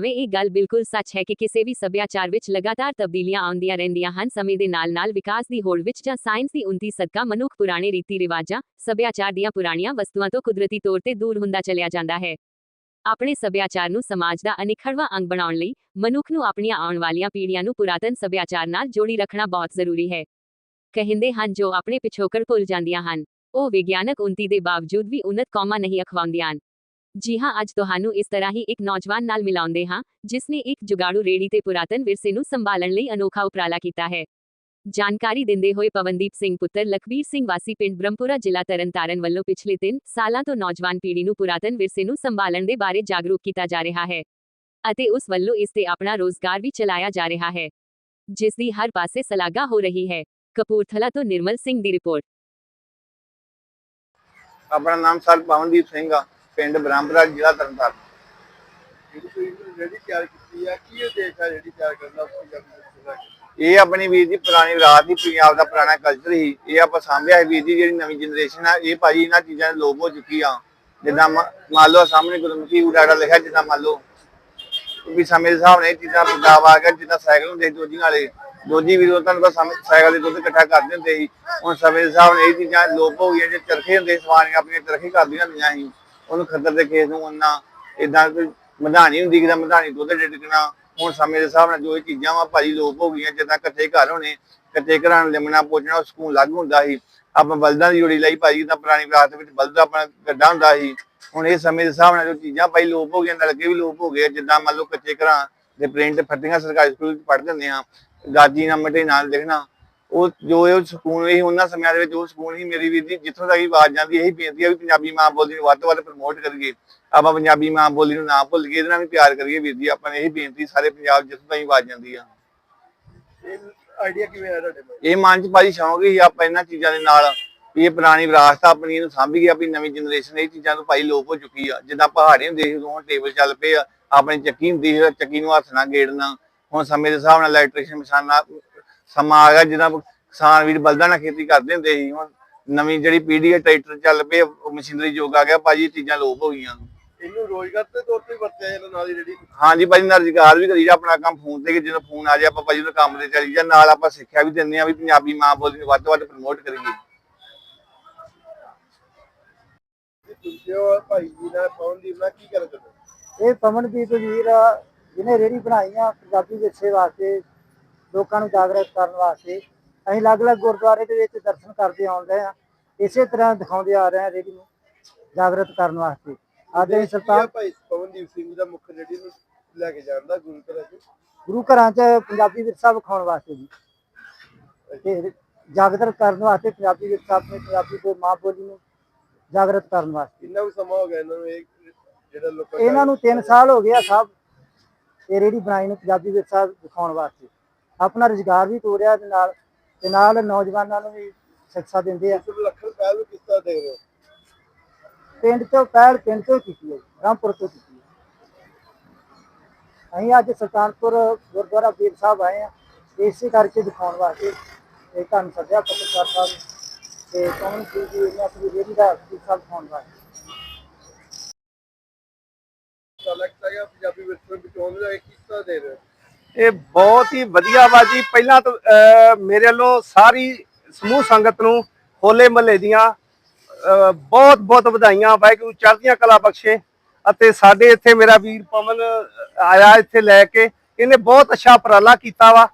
ਭਾਵੇਂ ਇਹ ਗੱਲ ਬਿਲਕੁਲ ਸੱਚ ਹੈ ਕਿ ਕਿਸੇ ਵੀ ਸੱਭਿਆਚਾਰ ਵਿੱਚ ਲਗਾਤਾਰ ਤਬਦੀਲੀਆਂ ਆਉਂਦੀਆਂ ਰਹਿੰਦੀਆਂ ਹਨ, ਸਮੇਂ ਦੇ ਨਾਲ-ਨਾਲ ਵਿਕਾਸ ਦੀ ਹੋੜ ਵਿੱਚ ਜਾਂ ਸਾਇੰਸ ਦੀ ਉਨਤੀ ਸਦਕਾ ਮਨੁੱਖ ਪੁਰਾਣੇ ਰੀਤੀ ਰਿਵਾਜਾਂ ਸੱਭਿਆਚਾਰ ਦੀਆਂ ਪੁਰਾਣੀਆਂ ਵਸਤੂਆਂ ਤੋਂ ਕੁਦਰਤੀ ਤੌਰ ਤੇ ਦੂਰ ਹੁੰਦਾ ਚਲਿਆ ਜਾਂਦਾ ਹੈ। ਆਪਣੇ ਸੱਭਿਆਚਾਰ ਨੂੰ ਸਮਾਜ ਦਾ ਅਨਿੱਖੜਵਾਂ ਅੰਗ ਬਣਾਉਣ ਲਈ ਮਨੁੱਖ ਨੂੰ ਆਪਣੀਆਂ ਆਉਣ ਵਾਲੀਆਂ ਪੀੜ੍ਹੀਆਂ ਨੂੰ ਪੁਰਾਤਨ ਸੱਭਿਆਚਾਰ ਨਾਲ ਜੋੜੀ ਰੱਖਣਾ ਬਹੁਤ ਜ਼ਰੂਰੀ ਹੈ। ਕਹਿੰਦੇ ਹਨ, ਜੋ ਆਪਣੇ ਪਿਛੋਕੜ ਭੁੱਲ ਜਾਂਦੀਆਂ ਹਨ, ਉਹ ਵਿਗਿਆਨਕ ਉਨਤੀ ਦੇ ਬਾਵਜੂਦ ਵੀ ਉન્નਤ ਕੌਮਾਂ ਨਹੀਂ ਅਖਵਾਉਂਦੀਆਂ ਜੀ ਹਾਂ, ਅੱਜ ਤੁਹਾਨੂੰ ਇਸ ਤਰ੍ਹਾਂ ਹੀ ਇੱਕ ਨੌਜਵਾਨ ਨਾਲ ਮਿਲਾਉਂਦੇ ਹਾਂ, ਜਿਸ ਨੇ ਇੱਕ ਜੁਗਾੜੂ ਰੇੜੀ ਤੇ ਪੁਰਾਤਨ ਵਿਰਸੇ ਨੂੰ ਸੰਭਾਲਣ ਲਈ ਅਨੋਖਾ ਉਪਰਾਲਾ ਕੀਤਾ ਹੈ। ਜਾਣਕਾਰੀ ਦਿੰਦੇ ਹੋਏ ਪਵਨਦੀਪ ਸਿੰਘ ਪੁੱਤਰ ਲਖਬੀਰ ਸਿੰਘ ਵਾਸੀ ਪਿੰਡ ਬ੍ਰਹਮਪੁਰਾ ਜ਼ਿਲ੍ਹਾ ਤਰਨਤਾਰਨ ਵੱਲੋਂ ਪਿਛਲੇ 3 ਸਾਲਾਂ ਤੋਂ ਨੌਜਵਾਨ ਪੀੜ੍ਹੀ ਨੂੰ ਪੁਰਾਤਨ ਵਿਰਸੇ ਨੂੰ ਸੰਭਾਲਣ ਦੇ ਬਾਰੇ ਜਾਗਰੂਕ ਕੀਤਾ ਜਾ ਰਿਹਾ ਹੈ ਅਤੇ ਉਸ ਵੱਲੋਂ ਇਸ ਤੇ ਆਪਣਾ ਰੋਜ਼ਗਾਰ ਵੀ ਚਲਾਇਆ ਜਾ ਰਿਹਾ ਹੈ, ਜਿਸ ਦੀ ਹਰ ਪਾਸੇ ਸਲਾਗਾ ਹੋ ਰਹੀ ਹੈ। ਕਪੂਰਥਲਾ ਤੋਂ ਨਿਰਮਲ ਸਿੰਘ ਦੀ ਰਿਪੋਰਟ। ਆਪਣਾ ਨਾਮ ਸਰ ਪਵਨਦੀਪ ਸਿੰਘ ਆ। ਪਿੰਡ ਬ੍ਰਹਮਪੁਰਾ ਜ਼ਿਲ੍ਹਾ ਤਰਨਤਾਰਨ। ਜਿਹੜੀ ਤੁਸੀਂ ਜਿਹੜੀ ਤਿਆਰ ਕੀਤੀ ਆ ਕੀ ਉਦੇਸ਼ ਆ ਜਿਹੜੀ ਤਿਆਰ ਕਰਨ ਦਾ ਪੰਜਾਬੀ ਦਾ ਇਹ ਆਪਣੀ ਵੀਰ ਦੀ ਪੁਰਾਣੀ ਰਾਤ ਦੀ ਪੰਜਾਬ ਦਾ ਪੁਰਾਣਾ ਕਲਚਰ ਸੀ ਇਹ ਆਪਾਂ ਸਾਂਭਿਆ ਹੈ। ਵੀਰ ਦੀ ਜਿਹੜੀ ਨਵੀਂ ਜਨਰੇਸ਼ਨ ਆ ਇਹ ਭਾਜੀ ਇਹਨਾਂ ਚੀਜ਼ਾਂ ਦੇ ਲੋਪ ਹੋ ਚੁੱਕੀ ਆ। ਜਿੱਦਾਂ ਮੰਨ ਲਓ ਸਾਹਮਣੇ ਗੁਰਮੁਖੀ ਉਡਾੜਾ ਲਿਖਿਆ ਜਿੱਦਾਂ ਮੰਨ ਲਓ ਵੀ ਸਮੇਂ ਦੇ ਹਿਸਾਬ ਨਾਲ ਇਹ ਚੀਜ਼ਾਂ ਬਦਲਾਵ ਆ ਗਿਆ ਜਿੱਦਾਂ ਸਾਈਕਲ ਹੁੰਦੇ ਸੀ ਦੋਜੀ ਵਾਲੇ। ਦੋਜੀ ਵੀਰ ਤੁਹਾਨੂੰ ਪਤਾ ਸਮੇਂ ਸਾਈਕਲ ਦੇ ਦੁੱਧ ਇਕੱਠਾ ਕਰਦੇ ਹੁੰਦੇ ਸੀ। ਹੁਣ ਸਮੇਂ ਦੇ ਹਿਸਾਬ ਨਾਲ ਇਹ ਚੀਜ਼ਾਂ ਲੋਪ ਹੋ ਗਈਆਂ ਜੇ ਚਰਖੇ ਹੁੰਦੇ ਸਵਾਰੀਆਂ ਆਪਣੀਆਂ ਚਰਖੇ ਕਰਦੀਆਂ ਹੁੰਦੀਆਂ ਸੀ। ਉਹਨੂੰ ਖੱਦਰ ਦੇ ਖੇਤ ਨੂੰ ਉਹਨਾਂ ਇਦਾਂ ਕੋਈ ਮਧਾਣੀ ਹੁੰਦੀ ਕਿਦਾ ਮਧਾਣੀ ਦੁੱਧ ਡਿੱਗਣਾ, ਹੁਣ ਸਮੇਂ ਦੇ ਹਿਸਾਬ ਨਾਲ ਜੋ ਇਹ ਚੀਜ਼ਾਂ ਵਾ ਭਾਜੀ ਲੋਪ ਹੋ ਗਈਆਂ, ਜਿੱਦਾਂ ਕੱਚੇ ਘਰ ਹੋਣੇ ਕੱਚੇ ਘਰਾਂ ਨੂੰ ਲਿਮਣਾ ਪੋਚਣਾ, ਉਹ ਸਕੂਨ ਲੱਗ ਹੁੰਦਾ ਸੀ। ਆਪਾਂ ਬਲਦਾਂ ਦੀ ਜੋੜੀ ਲਈ ਭਾਜੀ, ਤਾਂ ਪੁਰਾਣੀ ਵਿਰਾਸਤ ਵਿੱਚ ਬਲਦ ਆਪਣਾ ਗੱਡਾ ਹੁੰਦਾ ਸੀ। ਹੁਣ ਇਹ ਸਮੇਂ ਦੇ ਹਿਸਾਬ ਨਾਲ ਜੋ ਚੀਜ਼ਾਂ ਭਾਈ ਲੋਪ ਹੋ ਗਈਆਂ, ਨਲਕੇ ਵੀ ਲੋਪ ਹੋ ਗਏ ਜਿੱਦਾਂ ਮੰਨ ਲਓ ਕੱਚੇ ਘਰਾਂ ਦੇ ਪ੍ਰਿੰਟ ਫੱਟੀਆਂ ਸਰਕਾਰੀ ਸਕੂਲ ਵਿੱਚ ਪੜ੍ਹਦੇ ਹੁੰਦੇ ਆ ਗਾਜੀ ਨੰਬਰ ਨਾਲ ਲਿਖਣਾ ਉਹ ਜੋ ਇਹ ਸਕੂਨ ਇਹ ਉਹਨਾਂ ਸਮਿਆਂ ਦੇ ਵਿੱਚ ਉਹ ਸਕੂਨ ਹੀ ਮੇਰੀ ਵੀਰ ਜੀ ਜਿੱਥੋਂ ਤੱਕ ਹੀ ਆਵਾਜ਼ ਜਾਂਦੀ ਇਹੀ ਬੇਨਤੀ ਆ ਵੀ ਪੰਜਾਬੀ ਮਾਂ ਬੋਲੀ ਨੂੰ ਵੱਧ ਤੋਂ ਵੱਧ ਪ੍ਰਮੋਟ ਕਰੀਏ। ਆਪਾਂ ਪੰਜਾਬੀ ਮਾਂ ਬੋਲੀ ਨੂੰ ਨਾ ਭੁੱਲ ਕੇ ਇਹਦੇ ਨਾਲ ਵੀ ਪਿਆਰ ਕਰੀਏ ਵੀਰ ਜੀ ਆਪਾਂ ਨੇ ਇਹੀ ਬੇਨਤੀ ਸਾਰੇ ਪੰਜਾਬ ਜਿੱਥੋਂ ਤਾਈਂ ਆਵਾਜ਼ ਜਾਂਦੀ ਆ। ਇਹ ਆਈਡੀਆ ਕਿਵੇਂ ਆਇਆ ਤੁਹਾਡੇ ਇਹ ਮਨ ਚ ਭਾਜੀ ਸ਼ੌਂਕ ਹੀ ਆਪਾਂ ਇਹਨਾਂ ਚੀਜ਼ਾਂ ਦੇ ਨਾਲ ਵੀ ਇਹ ਪੁਰਾਣੀ ਵਿਰਾਸਤ ਆ ਆਪਣੀ ਇਹਨੂੰ ਸਾਂਭੀ ਗਿਆ ਵੀ ਨਵੀਂ ਜਨਰੇਸ਼ਨ ਇਹ ਚੀਜ਼ਾਂ ਤੋਂ ਭਾਈ ਲੋਪ ਹੋ ਚੁੱਕੀ ਆ। ਜਿੱਦਾਂ ਪਹਾੜੇ ਹੁੰਦੇ ਸੀ ਉਦੋਂ ਟੇਬਲ ਚੱਲ ਪਏ ਆ ਆਪਣੀ ਚੱਕੀ ਹੁੰਦੀ ਸੀ ਚੱਕੀ ਨੂੰ ਹੱਥ ਨਾਲ ਗੇੜਨਾ ਹੁਣ ਸਮੇਂ ਦੇ ਹਿਸਾਬ ਨਾਲ ਇਲੈਕਟ੍ਰੀਸ਼ੀਅਨ ਮਸ਼ੀਨਾਂ ਸਮਾਂ ਆ ਗਿਆ ਜਿੱਦਾਂ ਕਿਸਾਨ ਵੀਰ ਬਲਦਾਂ ਨਾਲ ਖੇਤੀ ਕਰਦੇ ਹੁੰਦੇ ਸੀ ਹੁਣ ਨਵੀਂ ਜਿਹੜੀ ਪੀੜ੍ਹੀ ਹੈ ਟਰੈਕਟਰ ਚੱਲ ਪਏ ਮਸ਼ੀਨਰੀ ਯੁੱਗ ਆ ਗਿਆ ਭਾਜੀ ਇਹ ਚੀਜ਼ਾਂ ਲੋਪ ਹੋ ਗਈਆਂ। ਇਹਨੂੰ ਰੋਜ਼ਗਾਰ ਦੇ ਤੌਰ ਤੇ ਵਰਤਿਆ ਜਾਂਦਾ ਨਾਲ ਹੀ ਜਿਹੜੀ ਹਾਂਜੀ ਭਾਜੀ ਨਾਲ ਰੁਜ਼ਗਾਰ ਵੀ ਕਰੀਦਾ ਆਪਣਾ ਕੰਮ ਫੋਨ ਤੇ ਕਿ ਜਦੋਂ ਫੋਨ ਆ ਜਾਏ ਆਪਾਂ ਭਾਜੀ ਉਹਦੇ ਕੰਮ ਤੇ ਚਲੀ ਜਾ ਨਾਲ ਆਪਾਂ ਸਿੱਖਿਆ ਵੀ ਦਿੰਦੇ ਆ ਵੀ ਪੰਜਾਬੀ ਮਾਂ ਬੋਲੀ ਨੂੰ ਵੱਧ ਤੋਂ ਵੱਧ ਪ੍ਰਮੋਟ ਕਰੀਏ। ਤੁਸੀਂ ਉਹ ਭਾਈ ਜੀ ਨਾਲ ਪਵਨਦੀਪ ਨਾਲ ਕੀ ਕਰ ਸਕਦੇ ਇਹ ਪਵਨਦੀਪ ਵੀਰ ਜਿਹਨੇ ਰੇੜੀ ਬਣਾਈ ਆ ਪੰਜਾਬੀ ਵਿਰਸੇ ਵਾਸਤੇ ਲੋਕਾਂ ਨੂੰ ਜਾਗਰਤ ਕਰਨ ਵਾਸਤੇ ਅਸੀਂ ਅਲੱਗ-ਅਲੱਗ ਗੁਰਦੁਆਰੇ ਦੇ ਵਿੱਚ ਦਰਸ਼ਨ ਕਰਦੇ ਆਉਂਦੇ ਆ ਇਸੇ ਤਰ੍ਹਾਂ ਦਿਖਾਉਂਦੇ ਆ ਰਹੇ ਆ ਰੇੜੀ ਨੂੰ ਜਾਗਰਤ ਕਰਨ ਵਾਸਤੇ। ਆਦੇ ਸਰਕਾਰ ਭਾਈ? ਪਵਨਦੀਪ ਸਿੰਘ ਦਾ ਮੁੱਖ ਰੇਡੀ ਨੂੰ ਲੈ ਕੇ ਜਾਣ ਦਾ ਗੁਰੂ ਘਰਾਂ ਚ? ਗੁਰੂ ਘਰਾਂ 'ਚ ਪੰਜਾਬੀ ਵਿਰਸਾ ਵਿਖਾਉਣ ਵਾਸਤੇ ਜੀ। ਤੇ ਕਰਨ ਵਾਸਤੇ ਪੰਜਾਬੀ ਵਿਰਸਾ ਆਪਣੇ ਪੰਜਾਬੀ ਦੇ ਮਾਂ ਬੋਲੀ ਨੂੰ ਜਾਗਰਤ ਕਰਨ ਵਾਸਤੇ। ਕਿੰਨਾ ਵੀ ਸਮਾਂ ਹੋ ਗਿਆ ਇਹਨਾਂ ਨੂੰ ਇਹ ਜਿਹੜਾ ਲੋਕਾਂ ਇਹਨਾਂ ਨੂੰ 3 ਸਾਲ ਹੋ ਗਿਆ ਸਭ। ਇਹ ਰੇੜੀ ਬਣਾਈ ਨੂੰ ਪੰਜਾਬੀ ਵਿਰਸਾ ਦਿਖਾਉਣ ਵਾਸਤੇ। ਆਪਣਾ ਰੁਜ਼ਗਾਰ ਵੀ ਤੋੜਿਆ ਦੇ ਨਾਲ ਤੇ ਨਾਲ ਨੌਜਵਾਨਾਂ ਨੂੰ ਵੀ ਸਿੱਖਿਆ ਦਿੰਦੇ ਆ। ਇਸ ਵਿਲੱਖਣ ਪਹਿਲ ਨੂੰ ਕਿਸ ਤਰ੍ਹਾਂ ਦੇਖ ਰਹੇ ਹੋ? ਪਿੰਡ ਤੋਂ ਪਹਿਲ ਪਿੰਡ ਤੋਂ ਕੀਤੀ ਹੈ ਰਾਮਪੁਰ ਤੋਂ ਕੀਤੀ ਹੈ। ਅਸੀਂ ਅੱਜ ਸੁਲਤਾਨਪੁਰ ਗੁਰਦੁਆਰਾ ਪੀਰ ਸਾਹਿਬ ਆਏ ਆ ਇਸੇ ਕਰਕੇ ਦਿਖਾਉਣ ਵਾਸਤੇ ਇਹ ਤੁਹਾਨੂੰ ਸੱਦਿਆ ਪੱਤਰਕਾਰ ਸਾਹਿਬ ਤੇ ਕੌਣ ਜੀ ਜੀ ਇਹਨਾਂ ਆਪਣੀ ਰੇੜੀ ਦਾ ਵਿਰਸਾ ਦਿਖਾਉਣ ਵਾਸਤੇ। ਤਾਂ ਲੱਗਦਾ ਹੈ ਪੰਜਾਬੀ ਵਿਰਸੇ ਨੂੰ ਬਚਾਉਣ ਦੇ ਕਿਸ ਤਰ੍ਹਾਂ ਦੇ ਰਹੇ ਇਹ ਬਹੁਤ ਹੀ ਵਧੀਆ ਵਾ ਜੀ। ਪਹਿਲਾਂ ਤਾਂ ਅਹ, ਮੇਰੇ ਵੱਲੋਂ ਸਾਰੀ ਸਮੂਹ ਸੰਗਤ ਨੂੰ ਹੋਲੇ ਮਹੱਲੇ ਦੀਆਂ ਬਹੁਤ ਬਹੁਤ ਵਧਾਈਆਂ। ਵਾਹਿਗੁਰੂ ਚੜ੍ਹਦੀਆਂ ਕਲਾ ਬਖਸ਼ੇ। ਅਤੇ ਸਾਡੇ ਇੱਥੇ ਮੇਰਾ ਵੀਰ ਪਵਨ ਆਇਆ ਇੱਥੇ ਲੈ ਕੇ। ਇਹਨੇ ਬਹੁਤ ਅੱਛਾ ਉਪਰਾਲਾ ਕੀਤਾ ਵਾ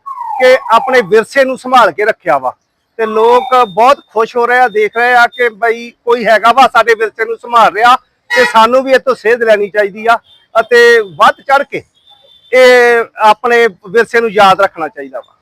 ਕਿ ਆਪਣੇ ਵਿਰਸੇ ਨੂੰ ਸੰਭਾਲ ਕੇ ਰੱਖਿਆ ਵਾ। ਤੇ ਲੋਕ ਬਹੁਤ ਖੁਸ਼ ਹੋ ਰਹੇ ਆ ਦੇਖ ਰਹੇ ਆ ਕਿ ਬਈ ਕੋਈ ਹੈਗਾ ਵਾ ਸਾਡੇ ਵਿਰਸੇ ਨੂੰ ਸੰਭਾਲ ਰਿਹਾ ਤੇ ਸਾਨੂੰ ਵੀ ਇਹ ਤੋਂ ਸੇਧ ਲੈਣੀ ਚਾਹੀਦੀ ਆ। ਅਤੇ ਵੱਧ ਚੜ ਕੇ ਇਹ ਆਪਣੇ ਵਿਰਸੇ ਨੂੰ ਯਾਦ ਰੱਖਣਾ ਚਾਹੀਦਾ ਵਾ।